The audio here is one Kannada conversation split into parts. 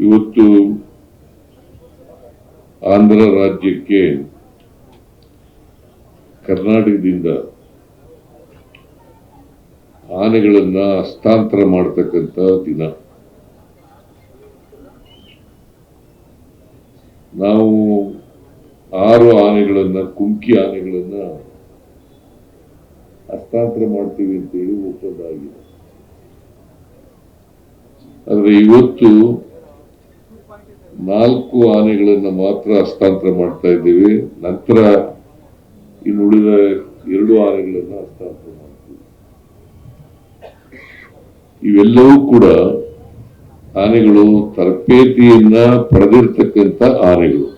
ಇವತ್ತು ಆಂಧ್ರ ರಾಜ್ಯಕ್ಕೆ ಕರ್ನಾಟಕದಿಂದ ಆನೆಗಳನ್ನ ಹಸ್ತಾಂತರ ಮಾಡತಕ್ಕಂತ ದಿನ. ನಾವು ಆರು ಆನೆಗಳನ್ನ, ಕುಂಕಿ ಆನೆಗಳನ್ನ ಹಸ್ತಾಂತರ ಮಾಡ್ತೀವಿ ಅಂತೇಳಿ ಒಪ್ಪಂದ ಆದ್ರೆ ಇವತ್ತು ನಾಲ್ಕು ಆನೆಗಳನ್ನು ಮಾತ್ರ ಹಸ್ತಾಂತರ ಮಾಡ್ತಾ ಇದ್ದೀವಿ. ನಂತರ ಇನ್ನುಳಿದ ಎರಡು ಆನೆಗಳನ್ನು ಹಸ್ತಾಂತರ ಮಾಡ್ತೀವಿ. ಇವೆಲ್ಲವೂ ಕೂಡ ಆನೆಗಳು ತರಬೇತಿಯನ್ನ ಪಡೆದಿರ್ತಕ್ಕಂಥ ಆನೆಗಳು.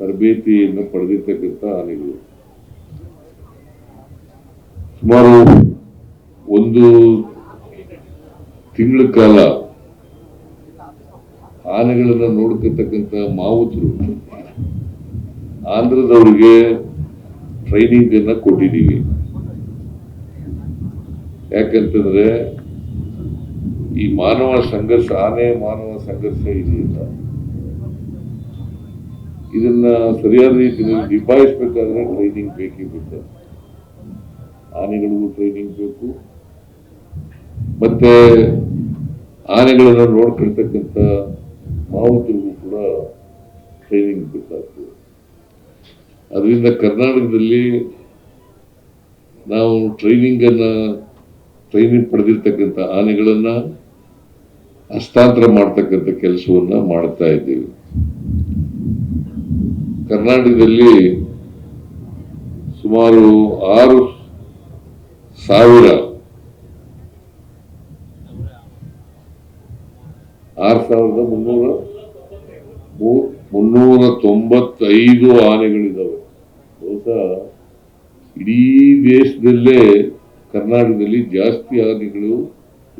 ತರಬೇತಿಯನ್ನು ಪಡೆದಿರ್ತಕ್ಕಂಥ ಆನೆಗಳು. ಸುಮಾರು ಒಂದು ತಿಂಗಳ ಕಾಲ ಆನೆಗಳನ್ನ ನೋಡ್ತಿರ್ತಕ್ಕಂಥ ಮಾವುತರು ಆಂಧ್ರದವ್ರಿಗೆ ಟ್ರೈನಿಂಗ್ ಅನ್ನ ಕೊಟ್ಟಿದ್ದೀವಿ ಯಾಕಂತಂದ್ರೆ ಈ ಮಾನವ ಸಂಘರ್ಷ, ಆನೆ ಮಾನವ ಸಂಘರ್ಷ ಇದೆಯಲ್ಲ ಇದನ್ನ ಸರಿಯಾದ ರೀತಿಯಲ್ಲಿ ನಿಭಾಯಿಸಬೇಕಾದ್ರೆ ಟ್ರೈನಿಂಗ್ ಬೇಕೇ ಬೇಕು. ಆನೆಗಳಿಗೂ ಟ್ರೈನಿಂಗ್ ಬೇಕು. ಮತ್ತೆ ಆನೆಗಳನ್ನ ನೋಡ್ಕೊಳ್ತಕ್ಕಂಥ ಮಾವುತರಿಗೂ ಕೂಡ ಟ್ರೈನಿಂಗ್ ಬೇಕಾಗ್ತದೆ. ಅದರಿಂದ ಕರ್ನಾಟಕದಲ್ಲಿ ನಾವು ಟ್ರೈನಿಂಗ್ ಅನ್ನ ಟ್ರೈನಿಂಗ್ ಪಡೆದಿರ್ತಕ್ಕಂಥ ಆನೆಗಳನ್ನ ಹಸ್ತಾಂತರ ಮಾಡ್ತಕ್ಕಂಥ ಕೆಲಸವನ್ನ ಮಾಡ್ತಾ ಇದ್ದೀವಿ. ಕರ್ನಾಟಕದಲ್ಲಿ ಸುಮಾರು ಆರು ಸಾವಿರ ಆರು ಸಾವಿರದ ಮುನ್ನೂರ ಮುನ್ನೂರ ತೊಂಬತ್ತೈದು ಆನೆಗಳಿದ್ದಾವೆ ಬಹುಶಃ ಇಡೀ ದೇಶದಲ್ಲೇ ಕರ್ನಾಟಕದಲ್ಲಿ ಜಾಸ್ತಿ ಆನೆಗಳು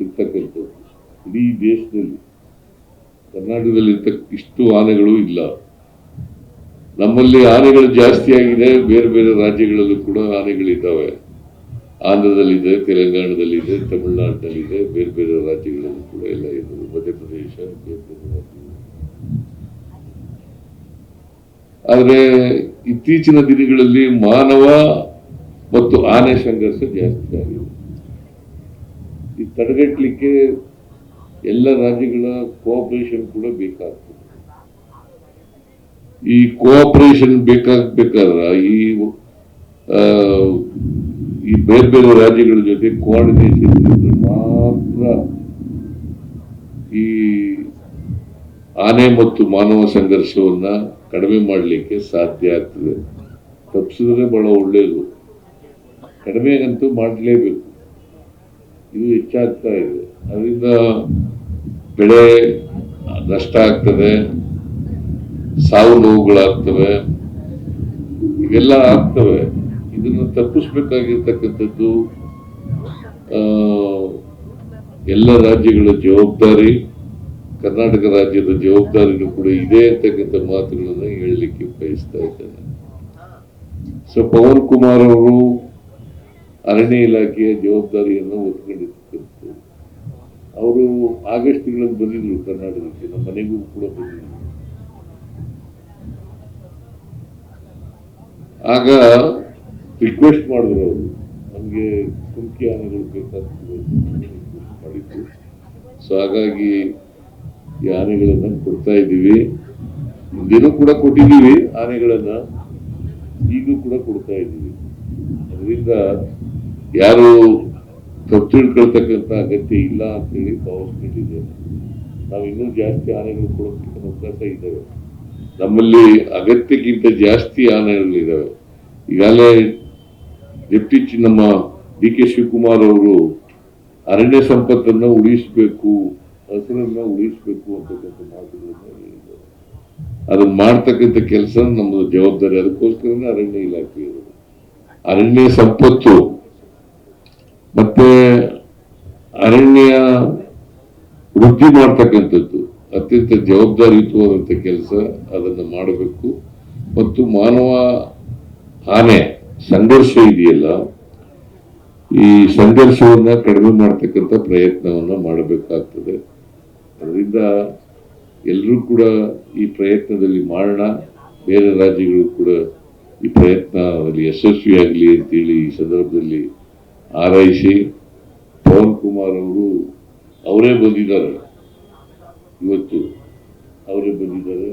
ಇರ್ತಕ್ಕಂಥದ್ದು. ಇಡೀ ದೇಶದಲ್ಲಿ. ಕರ್ನಾಟಕದಲ್ಲಿ ಇರ್ತಕ್ಕ, ಇಷ್ಟು ಆನೆಗಳು ಇಲ್ಲ. ನಮ್ಮಲ್ಲಿ ಆನೆಗಳು ಜಾಸ್ತಿ ಆಗಿದೆ, ಬೇರೆ ಬೇರೆ ರಾಜ್ಯಗಳಲ್ಲೂ ಕೂಡ ಆನೆಗಳಿದ್ದಾವೆ. ಆಂಧ್ರದಲ್ಲಿದೆ, ತೆಲಂಗಾಣದಲ್ಲಿದೆ, ತಮಿಳುನಾಡಿನಲ್ಲಿದೆ, ಬೇರೆ ಬೇರೆ ರಾಜ್ಯಗಳಲ್ಲಿ ಕೂಡ ಎಲ್ಲ ಇದೆ ಮಧ್ಯಪ್ರದೇಶ, ಬೇರೆ ಬೇರೆ ರಾಜ್ಯಗಳು. ಆದ್ರೆ ಇತ್ತೀಚಿನ ದಿನಗಳಲ್ಲಿ ಮಾನವ ಮತ್ತು ಆನೆ ಸಂಘರ್ಷ ಜಾಸ್ತಿ ಆಗಿದೆ. ಈ ತಡೆಗಟ್ಟಲಿಕ್ಕೆ ಎಲ್ಲ ರಾಜ್ಯಗಳ ಕೋಆಪರೇಷನ್ ಕೂಡ ಬೇಕಾಗ್ತದೆ. ಈ ಕೋಆಪರೇಷನ್ ಬೇಕಾಗಬೇಕಾದ್ರ ಈ ಈ ಬೇರೆ ಬೇರೆ ರಾಜ್ಯಗಳ ಜೊತೆ ಕೋಆರ್ಡಿನೇಷನ್ ಮಾತ್ರ ಈ ಆನೆ ಮತ್ತು ಮಾನವ ಸಂಘರ್ಷವನ್ನ ಕಡಿಮೆ ಮಾಡಲಿಕ್ಕೆ ಸಾಧ್ಯ ಆಗ್ತದೆ. ತಪ್ಪಿಸಿದ್ರೆ ಬಹಳ ಒಳ್ಳೆಯದು ಕಡಿಮೆಗಂತೂ ಮಾಡಲೇಬೇಕು. ಇದು ಹೆಚ್ಚಾಗ್ತಾ ಇದೆ. ಅದರಿಂದ ಬೆಳೆ ನಷ್ಟ ಆಗ್ತದೆ. ಸಾವು ನೋವುಗಳಾಗ್ತವೆ. ಇವೆಲ್ಲ ಆಗ್ತವೆ. ಇದನ್ನ ತಪ್ಪಿಸ್ಬೇಕಾಗಿರ್ತಕ್ಕಂಥದ್ದು ಎಲ್ಲ ರಾಜ್ಯಗಳ ಜವಾಬ್ದಾರಿ, ಕರ್ನಾಟಕ ರಾಜ್ಯದ ಜವಾಬ್ದಾರಿನೂ ಕೂಡ ಇದೆ ಅಂತಕ್ಕಂಥ ಮಾತುಗಳನ್ನ ಹೇಳಲಿಕ್ಕೆ ಬಯಸ್ತಾ ಇದ್ದೇನೆ. ಸೊ ಪವನ್ ಕುಮಾರ್ ಅವರು ಅರಣ್ಯ ಇಲಾಖೆಯ ಜವಾಬ್ದಾರಿಯನ್ನು ಹೊತ್ಕೊಂಡಿರ್ತಕ್ಕಂಥದ್ದು ಅವರು ಆಗಸ್ಟ್ ತಿಂಗಳಲ್ಲಿ ಬಂದಿದ್ರು ಕರ್ನಾಟಕಕ್ಕೆ, ನಮ್ಮ ಮನೆಗೂ ಕೂಡ ಬಂದಿದ್ರು. ಆಗ ರಿಕ್ವೆಸ್ಟ್ ಮಾಡಿದ್ರು ಅವರು. ನಮಗೆ ಕುಂಕಿ ಆನೆಗಳು ಬೇಕಾಗ್ತದೆ ಸೊ ಹಾಗಾಗಿ ಈ ಆನೆಗಳನ್ನು ಕೊಡ್ತಾ ಇದ್ದೀವಿ. ಹಿಂದೆನೂ ಕೂಡ ಕೊಟ್ಟಿದ್ದೀವಿ ಆನೆಗಳನ್ನು. ಈಗೂ ಕೂಡ ಕೊಡ್ತಾ ಇದ್ದೀವಿ. ಅದರಿಂದ ಯಾರು ತಪ್ಪು ಅಗತ್ಯ ಇಲ್ಲ ಅಂತೇಳಿ ಭಾವಿಸ್ಕೊಂಡಿದ್ದೇನೆ ನಾವು ಇನ್ನೂ ಜಾಸ್ತಿ ಆನೆಗಳು ಕೊಡೋದಕ್ಕೆ ಅವಕಾಶ ಇದ್ದಾವೆ. ನಮ್ಮಲ್ಲಿ ಅಗತ್ಯಕ್ಕಿಂತ ಜಾಸ್ತಿ ಆನೆಗಳಿದ್ದಾವೆ. ಈಗಾಗಲೇ ಡೆಪ್ಟಿ ನಮ್ಮ ಡಿ ಕೆ ಶಿವಕುಮಾರ್ ಅವರು ಅರಣ್ಯ ಸಂಪತ್ತನ್ನು ಉಳಿಸಬೇಕು, ಹಸಿರನ್ನ ಉಳಿಸಬೇಕು ಅಂತಕ್ಕಂಥ ಮಾತುಗಳನ್ನು ಹೇಳಿದ್ದಾರೆ ಅದನ್ನ ಮಾಡ್ತಕ್ಕಂಥ ಕೆಲಸ ನಮ್ಮದು ಜವಾಬ್ದಾರಿ. ಅದಕ್ಕೋಸ್ಕರನೇ ಅರಣ್ಯ ಇಲಾಖೆ ಅರಣ್ಯ ಸಂಪತ್ತು. ಮತ್ತೆ ಅರಣ್ಯ ವೃದ್ಧಿ ಮಾಡ್ತಕ್ಕಂಥದ್ದು. ಅತ್ಯಂತ ಜವಾಬ್ದಾರಿಯುತವಾದಂಥ ಕೆಲಸ ಅದನ್ನು ಮಾಡಬೇಕು. ಮತ್ತು ಮಾನವ ಆನೆ ಸಂಘರ್ಷ ಇದೆಯಲ್ಲ, ಈ ಸಂಘರ್ಷವನ್ನ ಕಡಿಮೆ ಮಾಡ್ತಕ್ಕಂಥ ಪ್ರಯತ್ನವನ್ನ ಮಾಡಬೇಕಾಗ್ತದೆ. ಅದರಿಂದ ಎಲ್ಲರೂ ಕೂಡ ಈ ಪ್ರಯತ್ನದಲ್ಲಿ ಮಾಡೋಣ ಬೇರೆ ರಾಜ್ಯಗಳು ಕೂಡ ಈ ಪ್ರಯತ್ನ ಅಲ್ಲಿ ಯಶಸ್ವಿಯಾಗಲಿ ಅಂತೇಳಿ ಈ ಸಂದರ್ಭದಲ್ಲಿ ಆರೈಸಿ, ಪವನ್ ಕುಮಾರ್ ಅವರು, ಅವರೇ ಬಂದಿದ್ದಾರೆ. ಇವತ್ತು ಅವರೇ ಬಂದಿದ್ದಾರೆ.